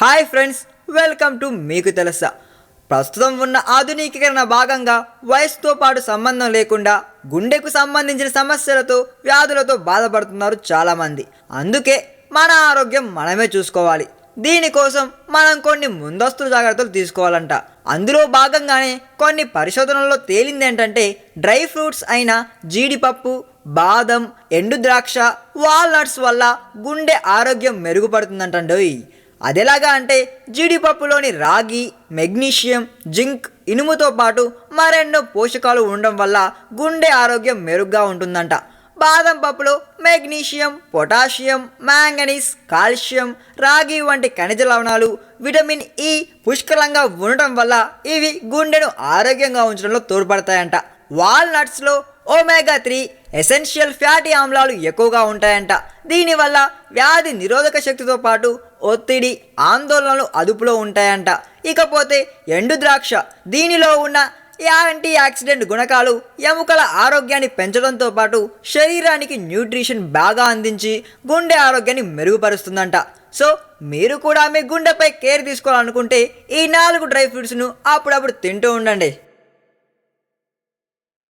Hi friends welcome to మీకు తెలుసా. ప్రస్తుతం ఉన్న ఆధునికీకరణ భాగంగా వయసుతో పాటు సంబంధం లేకుండా గుండెకు సంబంధించిన సమస్యలతో వ్యాధులతో బాధపడుతున్నారు చాలామంది. అందుకే మన ఆరోగ్యం మనమే చూసుకోవాలి. దీనికోసం మనం కొన్ని ముందస్తు జాగ్రత్తలు తీసుకోవాలంట. అందులో భాగంగానే కొన్ని పరిశోధనల్లో తేలింది ఏంటంటే డ్రై ఫ్రూట్స్ అయిన జీడిపప్పు బాదం ఎండు ద్రాక్ష వాల్నట్స్ వల్ల గుండె ఆరోగ్యం మెరుగుపడుతుందంటండోయ్. అదెలాగా అంటే జీడిపప్పులోని రాగి మెగ్నీషియం జింక్ ఇనుముతో పాటు మరెన్నో పోషకాలు ఉండడం వల్ల గుండె ఆరోగ్యం మెరుగ్గా ఉంటుందంట. బాదం పప్పులో మెగ్నీషియం పొటాషియం మ్యాంగనీస్ కాల్షియం రాగి వంటి ఖనిజ లవణాలు విటమిన్ ఇ పుష్కలంగా ఉండటం వల్ల ఇవి గుండెను ఆరోగ్యంగా ఉంచడంలో తోడ్పడతాయంట. వాల్నట్స్లో ఓమేగా త్రీ ఎసెన్షియల్ ఫ్యాటీ ఆమ్లాలు ఎక్కువగా ఉంటాయంట. దీనివల్ల వ్యాధి నిరోధక శక్తితో పాటు ఒత్తిడి ఆందోళనలు అదుపులో ఉంటాయంట. ఇకపోతే ఎండు ద్రాక్ష దీనిలో ఉన్న యాంటీ ఆక్సిడెంట్ గుణకాలు ఎముకల ఆరోగ్యాన్ని పెంచడంతో పాటు శరీరానికి న్యూట్రిషన్ బాగా అందించి గుండె ఆరోగ్యాన్ని మెరుగుపరుస్తుందంట. సో మీరు కూడా మీ గుండెపై కేర్ తీసుకోవాలనుకుంటే ఈ నాలుగు డ్రై ఫ్రూట్స్ను అప్పుడప్పుడు తింటూ ఉండండి.